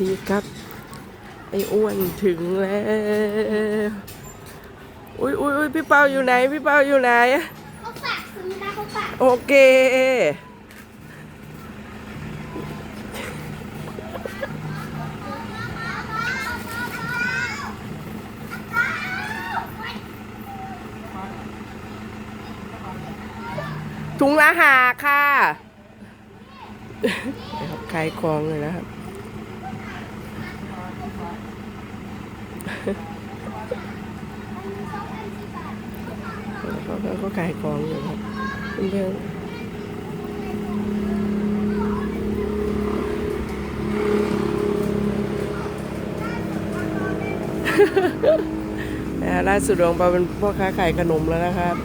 ดีครับ ไอ้อ้วนถึงแล้ว อุ้ยอุ้ยอุ้ยพี่เปาอยู่ไหน พี่เปาอยู่ไหน เขาฝากซื้อนะเขาฝากโอเค ถุงละหาค่ะนะครับขายของเลยนะครับ เขาเขาขายของอยู่ครับเพื่อนๆนะฮะล่าสุดหลวงปาเป็นพ่อค้าขายขนมแล้วนะครับ